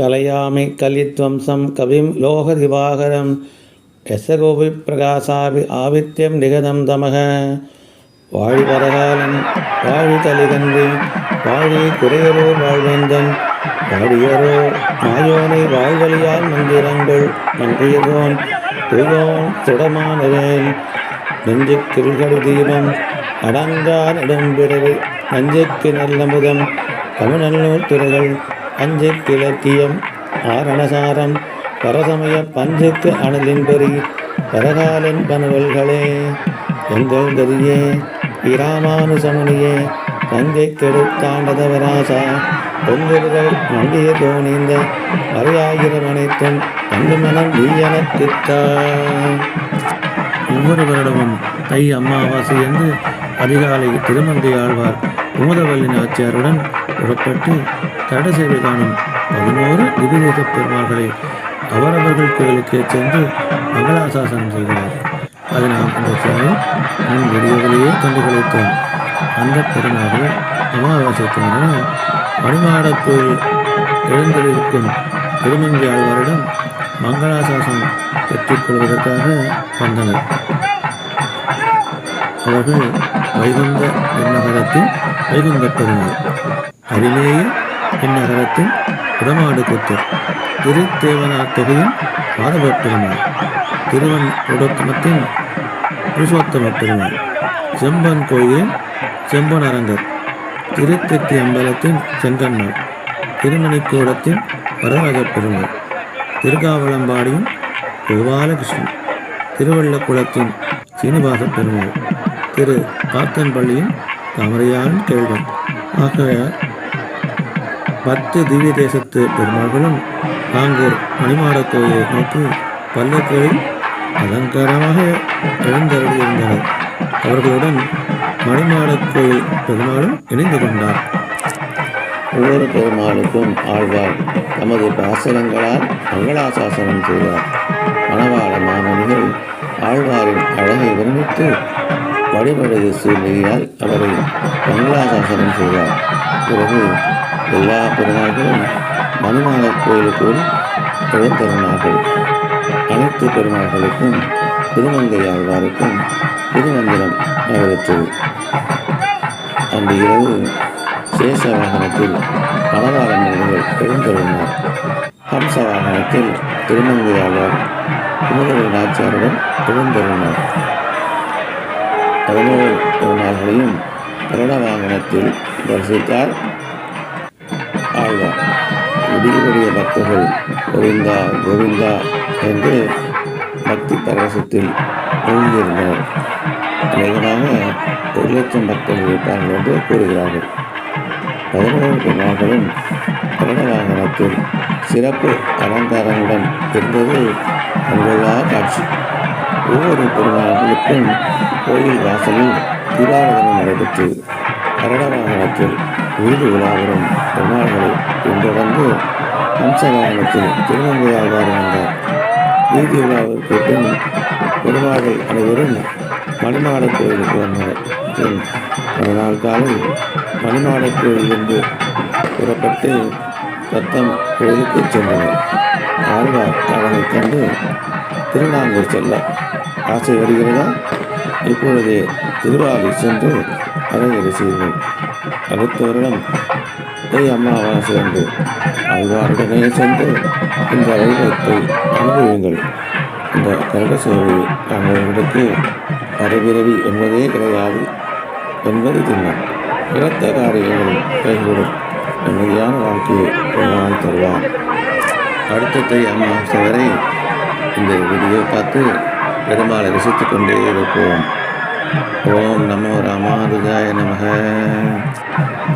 கலையாமி கலித்வம்சம் கவிம் லோக திவாகரம் எசகோபி பிரகாசாபி ஆவித்யம் நிகதம் தமக. வாழி வரகாலன் வாழி கலிகன்றி வாழி குறையரூர் வாழ்வேந்தன். வாழியரோ மாயோனை வாழ்வழியால் மந்திரங்கள் மன்றியதோன். தூயோன் சுடமானவேன் கிருகடு தீபம் அடங்கா நெடும்பிறவி நஞ்சுக்கு நல்லமுதம். தமிழ்நல்லூர் துறைகள் அஞ்சுக்கு இலக்கியம் ஆரணசாரம் பரசமய பஞ்சுக்கு அனலின்பெறி பரகாலன் பனவல்களே எங்கள் கதியே இராமானுசமுனியே தங்கை கெடுத்தாண்டதவராசா பொங்குகள் மண்டிய தோணிந்த மறையாயிரம் அனைத்தும் தந்து மனம் வீயனத்தித்தா ஒவ்வொரு வருடமும் தை அமாவாசை என்று அதிகாலை திருமந்தை ஆழ்வார் குமுதவல்லி நாச்சியாருடன் புறப்பட்டு தட சேவை காணும் பதினோரு திவ்யதேச பெருமாள்களை அவரவர்கள் கோயிலுக்கு சென்று மங்களாசாசனம் செய்கிறார் அதை நாம் இந்த சேனல் நம் வீடியோவிலேயே கண்டு அந்த பெருமாள் அமாவாசை தோன்ற கோயில் எழுந்திருக்கும் திருமங்கை ஆழ்வாரிடம் மங்களாசாசனம் பெற்றுக்கொள்வதற்காக வந்தனர். அவர்கள் வைகுந்த விண்ணகரத்தில் வைகுந்த பெருமாள் அரிலேய எண்ணகரத்தின் உடமாடு கொத்தர் திருத்தேவனார் தொகையின் மாதவ பெருமாள். திருவன் உடத்தமத்தின் புருஷோத்தம பெருமாள். செம்பன் கோயிலின் செம்பன் அரங்கர் திருத்தெட்டி அம்பலத்தின் செங்கன்மாள் திருமணிக்கூடத்தின் வரராஜ பெருமாள். திருக்காவளம்பாடியின் கோபாலகிருஷ்ணன். திருவள்ளக்குளத்தின் சீனிவாச பெருமாள். திரு காத்தன்பள்ளியின் தவறையான் கேள்வன் ஆக பத்து திவ்ய தேசத்து பெருமாள்களும் நாங்கூர் மணிமாடத்தோயை கோயிலை நோக்கி பல்லக்குகளில் அலங்காரமாக எழுந்தருளியிருந்தனர். அவர்களுடன் மணிமாடக் கோயில் பெருமாளும் இணைந்து கொண்டார். ஒவ்வொரு பெருமாளுக்கும் ஆழ்வார் தமது பாசனங்களால் மங்களாசாசனம் செய்தார் மணவாள மாமணிகள் ஆழ்வாரின் அழகை வர்ணித்து வழிபடுது சூழ்நிலையால் அவரை மங்களாசாசனம் செய்தார். பிறகு எல்லா பெருமாள்களும் மணிமாட கோயிலுக்குள் எழுந்தருனார்கள் அனைத்து பெருமாள்களுக்கும் திருமங்கை ஆழ்வாருக்கும் திருமந்திரம் நடைபெற்றது. அன்று இரவு சேஷ வாகனத்தில் பலவார முனிகள் எழுந்தருளினார் ஹம்ச வாகனத்தில் திருமங்கையாளர் குமுதவரி நாச்சியாருடன் எழுந்தருளினார் பதினோரு பெருமாள்களையும் கருட வாகனத்தில் தரிசித்தார். ஆழ்வார். விடிய பக்தர்கள் கோவிந்தா கோவிந்தா என்று பக்தி பரவசத்தில் எழுந்திருந்தனர் அநேகமாக ஒரு லட்சம் பக்தர்கள் இருப்பார்கள் என்று கூறுகிறார்கள். பதினோரு பெருமாள்களும் கருட வாகனத்தில் சிறப்பு அலங்காரங்களுடன் இருந்தது அங்குள்ள காட்சி. ஒவ்வொரு பெருமாளுக்கும் கோயில் வாசலில் தீபாராதனை நடைபெற்று கரடவாகனத்தில் விருது விழாவரும் பெருமாள்களை பின்தொடர்ந்து வம்சவாகனத்தில் திருமங்கையாழ்வார் வந்தார் வீதி விழாவிற்கு பின் பெருமாள்கள் அனைவரும் மணிமாட கோயிலுக்கு வந்தனர். பின் மறுநாள் காலை மணிமாட கோயிலிருந்து புறப்பட்டு தத்தம் கோயிலுக்கு சென்றனர். ஆழ்வார் அவனைக் கண்டு திருநாங்கூர் செல்ல ஆசை வருகிறதா இப்பொழுதே திருவாரூர் சென்று அரையறை செய்வோம் அடுத்த வருடம் தை அம்மாவாசை என்று அல்வாருடனே சென்று இந்த வைபவத்தை அனுபவியுங்கள். இந்த கருட சேவை அவர்களுக்கு மறுபிறவி என்பதே கிடையாது என்பது திண்ணம். இரத்த காரியங்களும் கைகூடும். நிம்மதியான வாழ்க்கையை பெருமாள் தருவார் அடுத்த தை அமாவாசை வரை இந்த வீடியோ பார்த்து பெருமாளை ரசித்துக் கொண்டே இருப்போம். ஓம் நமோ ராமானுஜாய நமக.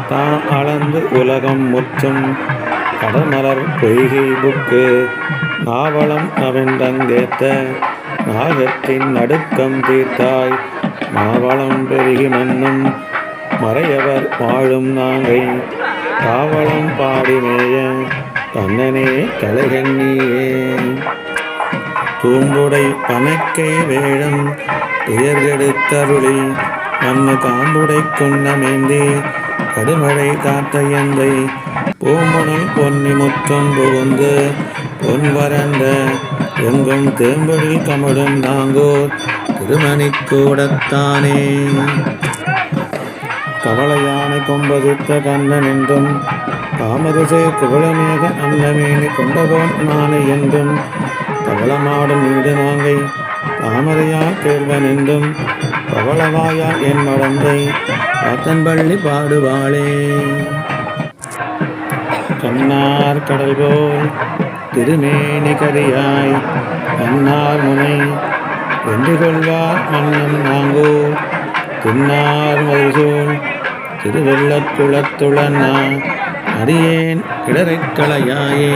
தான் அளந்து உலகம் முற்றும் கடமலர் பொய்கை புக்கு. நாவளம் நவெண்டங்கேத்த நாகத்தின் நடுக்கம் தீர்த்தாய். மாவளம் பெருகி மன்னும் மறையவர் வாழும் நாங்கை. காவலம் பாடினேய தன்னனே கலைகண்ணியே. பூம்புடை பனக்கை வேடம் துயர்கெடுத்தருளி மண்ணு காம்புடை கொண்டமேந்தி கடுமழை காத்தையந்தை எந்தை பொன்னி முத்தம் புகுந்து பொன் வறண்ட எங்கும் தேம்படில் கமடும் நாங்கோர் திருமணி கூடத்தானே. கவலையானை கொம்பதித்த கண்ணன் என்றும் காமதிசை குவளமேக அன்னமேனி கொண்டபோன் நானே என்றும் தவளமாடும் வீடு நாங்கை தாமரையா கேள்வன் என்றும் பவளவாயா என் மடந்தை காத்தன்பள்ளி பாடுவாளே. கண்ணார் கடல் போல் திருமேனி கரியாய் கண்ணார் முனை வென்று கொள்வார் மன்னன் நாங்கோ தின்னார் மதுசூழ் திருவெள்ளக்குளத்துளன்னா அடியேன் இடரைக் களையாயே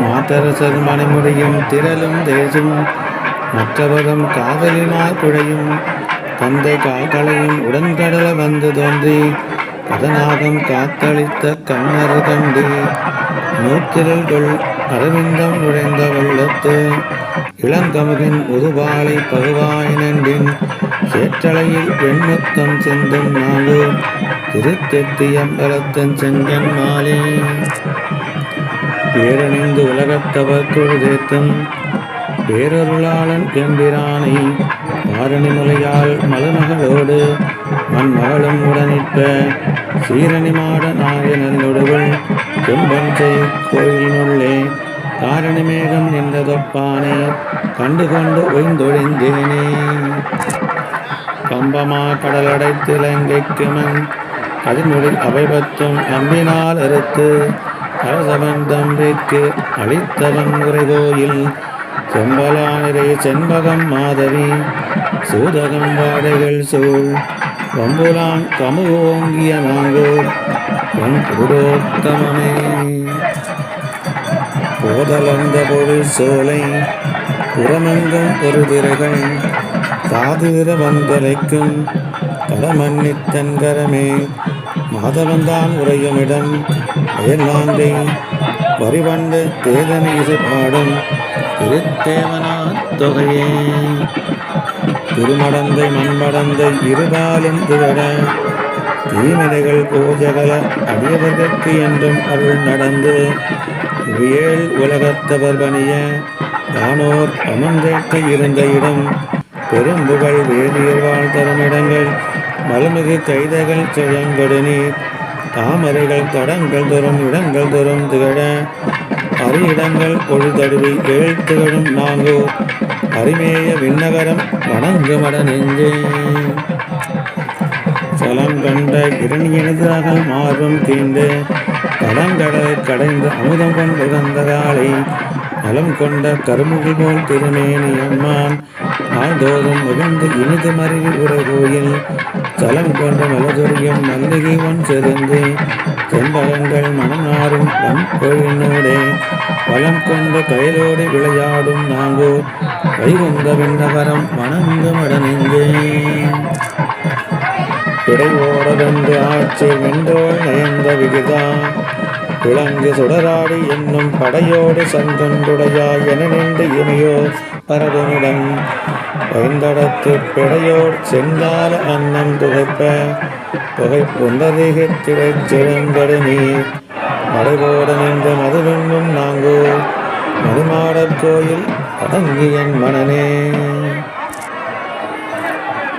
மாத்தரசர் மனைமுடியும் திரளும் தேசும் மற்றவரும் காதலிமார் குழையும் தந்தை காக்களையும் உடன்கடல வந்து தோன்றி கதநாகம் காத்தளித்த கண்ணர் கண்டு நூத்திரல்கள் அரவிந்தம் நுழைந்த வெள்ளத்து இளங்கமுகின் முதுபாலை பகுவாய் நண்டின் சேற்றலையில் வெண்முத்தம் செந்தும் நாங்கூர் திருத்தெத்தியம்பலத்தன் செங்கன் மாலே. பேரணிந்து உலகத்தவர் தொழுதேத்தும் பேரருளாளன் எம்பிரானை ஆரணி முலையால் மலமகளோடு மண் மகளும் உடனிற்ப சீரணி மாட நாயனொடுகள் செம்பன் செய் கோயிலினுள்ளே காரணி மேகம் நின்றதொப்பானே கண்டு கொண்டு ஒய்ந்தொழிந்தேனே. கம்பமா கடலடைத்து இலங்கைக்கு மண் கதிர்மொழி அவைபத்தும் அம்பினால் அறுத்து அரசவன் தம்பிற்கு அளித்தவன் உரைகோயில் செம்பலானிரை செண்பகம் மாதவி சூதகம் வாடைகள் சூழ். வம்புலான் கமுகோங்கிய நாங்கோர் உன் புரோத்தமமே போதலந்த பொருள் சோலை புறமெங்கும் ஒரு திரைகள் காதுவிர வந்தலைக்கும் கடமன்னித்தன்கரமே மாதவன்தான் உறையுமிடம் அயல்நாங்கை வரிவண்டு தேதனை இசை பாடும் திருத்தேவனா தொகையே. திருமடந்தை மண்மடந்தை இருபாலும் திகழ தீமலைகள் பூஜகல அடியவர்கட்கு என்றும் அருள் நடந்து வியல் உலகத்தவர் பணிய தானோர் அமர்ந்தேற்க இருந்த இடம் பெரும்புகழ் வேதியர் வாழ் தரும் இடங்கள் மலமிகு கைதகள் சுழங்கொடு நீர் தாமரைகள் தடங்கள் தோறும் இடங்கள் தோறும் திகழ அரியடங்கள் பொழுதடுவி ஏழ் திகழும் நாங்கூர் அரிமேய விண்ணகரம் வணங்குமட நெஞ்சே சலம் கண்ட இரணியனதாக மாறும் தீண்டு கடங்கடலை கடைந்து அமுதம் கொண்டு வந்த காலை நலம் கொண்ட கருமுகி போல் திருமேனி அம்மான் நாள்தோறும் மிகுந்து இனிது மருவி உரை கோயில் தலம் கொண்ட மலதுரியம் மல்லிகைவன் சிறந்து செறிந்து மனம் நாரும் நம் கோயினோடே பலம் கொண்ட கயலோடு விளையாடும் நாங்கோ வைகுந்த விண்ணவரம் மணந்து மடனெஞ்சே இடையோட வென்று ஆட்சி வென்றோள் நயந்த விகிதா. விளங்கு சுடராடி என்னும் படையோடு சங்கொண்டுடையாய் என நின்று இமையோ பரதனிடம் பைந்தடத்து பிடையோர் செந்தால அன்னம் புகைப்ப புகை புண்டரிகத்திடைச் சிறந்தடு நீர். மடைபோட நின்ற மதுவெண்ணும் நாங்கோ மதுமாடற் கோயில் அடங்கியன் மனநே.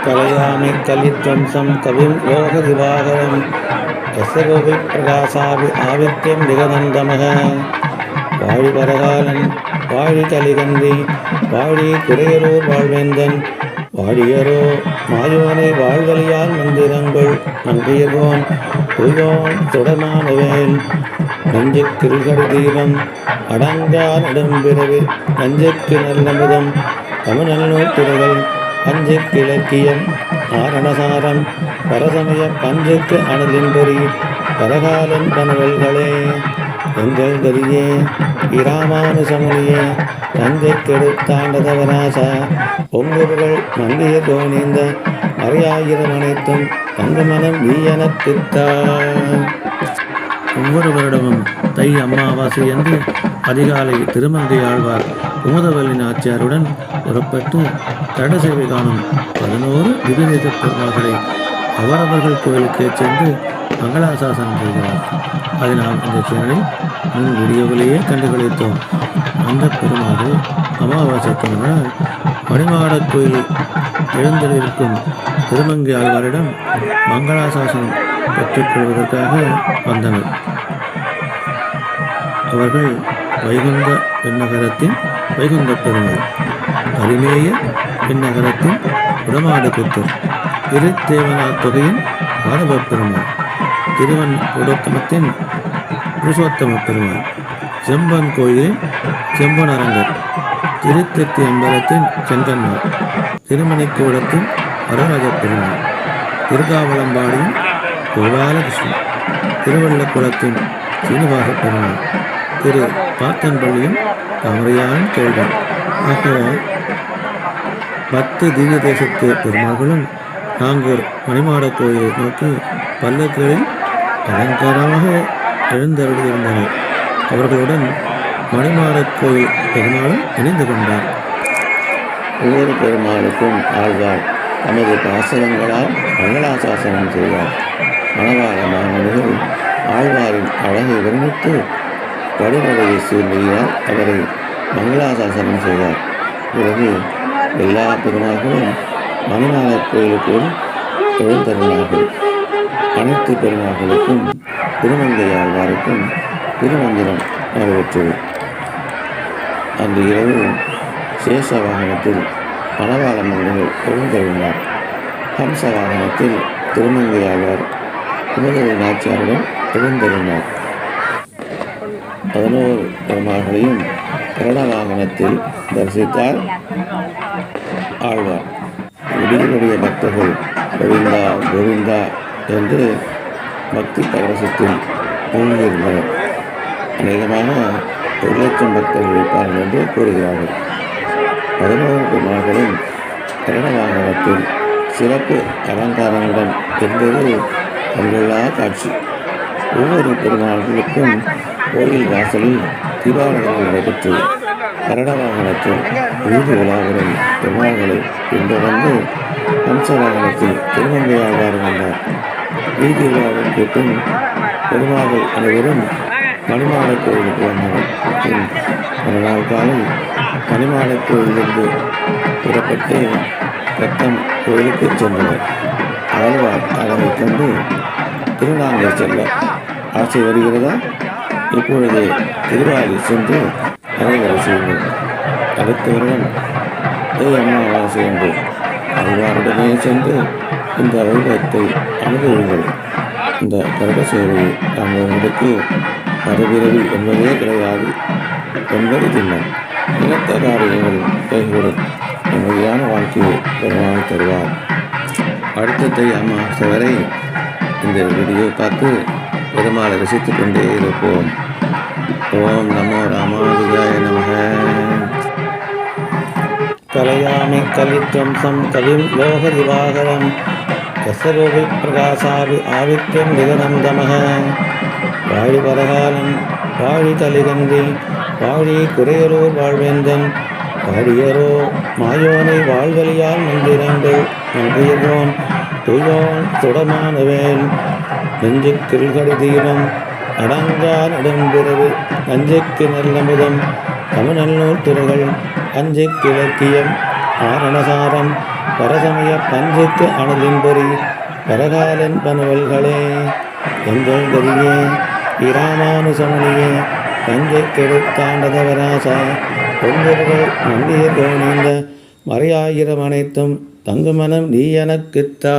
கலையாமை கலித்வம்சம் கவிம் யோக திவாகரம் எசகோபி பிரகாசாபி ஆவித்யம் திகதந்தமக வாழி பரகாலன் வாழி கலிகந்தி வாழி குறையரூர் வாழ்வேந்தன். வாழியரோ மாயோனை வாழ்வழியால் மந்திரங்கள் நன்றியர்கோன் துயோன் சுடமானவேல் நஞ்சு கிருகடி தீபம் அடங்கார் நெடும்பிறவி நஞ்சுக்கு நல்லமுதம் தமிழ்நல்லூர் திரைகள் பஞ்சுக்கு இலக்கியம் ஆரணசாரம் பரசமய பஞ்சுக்கு அனலின் பொறி பரகாலன் கனவல்களே எங்கள் கரியே இராமானுசமுனியே தந்தை கெடுத்தாண்டதவராசா பொங்குபுகள் மல்லிய தோணிந்த மறையாயிரம் அனைத்தும் தங்க மனம் நீ எனக்குத்தா ஒவ்வொரு வருடமும் தை அமாவாசை என்று அதிகாலை திருமங்கை ஆழ்வார் குமுதவல்லி நாச்சியாருடன் புறப்பட்டு தட சேவை காணும் பதினோரு விபரீத பெருமாள்களை அவரவர்கள் கோயிலுக்கு சென்று மங்களாசாசனம் செய்கிறார் அதை நாம் இந்த சேனலில் முன் வீடியோவிலேயே கண்டுகளித்தோம் அந்த பெருமாள் அமாவாசை திருநாள் மணிமாடக் கோயில் எழுந்திருக்கும் திருமங்கை ஆழ்வாரிடம் மங்களாசாசனம் பெற்றுக்கொள்வதற்காக வந்தனர். அவர்கள் வைகுந்த விண்ணகரத்தின் வைகுந்த பெருமாள் அருமேய விண்ணகரத்தின் உடமாடு புத்தர் திருத்தேவனார் தொகையின் மாதவ பெருமாள். திருவன் உடத்தமத்தின் புருஷோத்தம பெருமாள் செம்பன் கோயிலின் செம்பன் அரங்கர் திருத்தத்தி அம்பலத்தின் செங்கன்மார் திருமணிக்கூடத்தின் வரராஜ பெருமாள் திருகாவலம்பாடியின் கோபாலகிருஷ்ணன் திருவள்ளக்குளத்தின் சீனிவாச பெருமாள் திரு பாத்தன்பள்ளியும் தாமரையான் கேள்வன் ஆக பத்து திவ்ய தேசத்து பெருமாள்களும் நாங்கூர் மணிமாட கோயிலை நோக்கி பல்லக்குகளில் அலங்காரமாக எழுந்தருளியிருந்தனர். அவர்களுடன் மணிமாறக் கோயில் பெருமாளும் இணைந்து கொண்டார். ஒவ்வொரு பெருமாளுக்கும் ஆழ்வார் தமது பாசனங்களால் மங்களாசாசனம் செய்தார். மணவாள மாமனிகள் ஆழ்வாரின் அழகை வர்ணித்து வடிவடையை சூழ்நிலையால் அவரை மங்களாசாசனம் செய்தார். பிறகு எல்லா பெருமாள்களும் மணிநாளர் கோயிலுக்குள் எழுந்தருளார்கள். அனைத்து பெருமாள்களுக்கும் திருமங்கை ஆழ்வாருக்கும் திருமந்திரம் நடைபெற்றது. அன்று இரவு சேஷ வாகனத்தில் மணவாள மனிதர்கள் எழுந்தருளினார் ஹம்ச வாகனத்தில் திருமங்கை ஆழ்வார் குமரவி நாச்சியாருடன் எழுந்தருளினார் பதினோரு பெருமாள்களையும் கருட வாகனத்தில் தரிசித்தார் ஆழ்வார். விடிகளுடைய பக்தர்கள் கோவிந்தா கோவிந்தா என்று பக்தி பரவசத்தில் மூழ்கியிருந்தனர் அநேகமாக ஒரு லட்சம் பக்தர்கள் இருப்பார்கள் என்று கூறுகிறார்கள். பதினோரு பெருமாள்களும் கருட வாகனத்தில் சிறப்பு அலங்காரங்களுடன் இருந்தது கண்கொள்ளா காட்சி. ஒவ்வொரு பெருமாள்களுக்கும் கோயில் வாசலில் தீபாவளிகள் நடைபெற்றது. கரட வாகனத்தில் வீதி உலாவுடன் பெருமாள்களை பின்தொடர்ந்து வம்ச வாகனத்தில் திருமங்கையாழ்வார் வந்தார். வீதி உலாவிற்கு பின் பெருமாள்கள் அனைவரும் மணிமாலை கோயிலுக்கு வந்தனர். பின் மறுநாள் காலை மணிமாலை கோயிலிருந்து புறப்பட்டு ரத்தம் கோயிலுக்கு சென்றனர். ஆழ்வார் அதனை கொண்டு திருநாங்கை செல்ல ஆசை வருகிறதா? இப்பொழுது திருவாலி சென்று அனைவரை செய்யுங்கள் அடுத்தவர்கள் வருடம் ஏ என்று அல்வாருடனே சென்று இந்த வைபவத்தை அனுபவிங்கள் இந்த கருட சேவை அவங்களுக்கு மறுபிறவி என்பதே கிடையாது என்பது திண்ணம். இனத்த காரியங்கள் கைகூடும் நிம்மதியான வாழ்க்கையை பெருமாள் தருவார். அடுத்த தை அமாவாசை வரை இந்த வீடியோ பார்த்து பெருமாளை ரசித்துக் கொண்டே இருப்போம். ஓம் நமோ ராமானுஜாய நமக. கலையாமி கலித்வம்சம் கலிம் லோக திவாகரம் யசரோபி பிரகாசாபி ஆவித்யம் விகனம் தமக. வாழி பரகாலம் வாழி தலிகந்தி வாழி குறையரூர் வாழ்வேந்தன். வாழியரோ மாயோனை வாழ்வழியால் மந்திரங்கள் நன்றியர்வோன் துயோன் சுடமானவேன் நெஞ்சு கடி தீபம் அடங்கா நடும்பிறவு நஞ்சுக்கு நல்லமுதம் தமிழ்நல்லூர் திருகள் அஞ்சைக்கு இலக்கியம் ஆரணசாரம் பரசமய பஞ்சுக்கு அணுதின்பொறி பரகாலன் பனுவல்களே எங்கள் கதியே இராமானுசமணியே தஞ்சை கெடுத்தாண்டதவராசா பொங்கல்கள் நந்திய கோணிந்த மறையாயிரம் அனைத்தும் தங்குமனம் நீ எனக்குத்தா.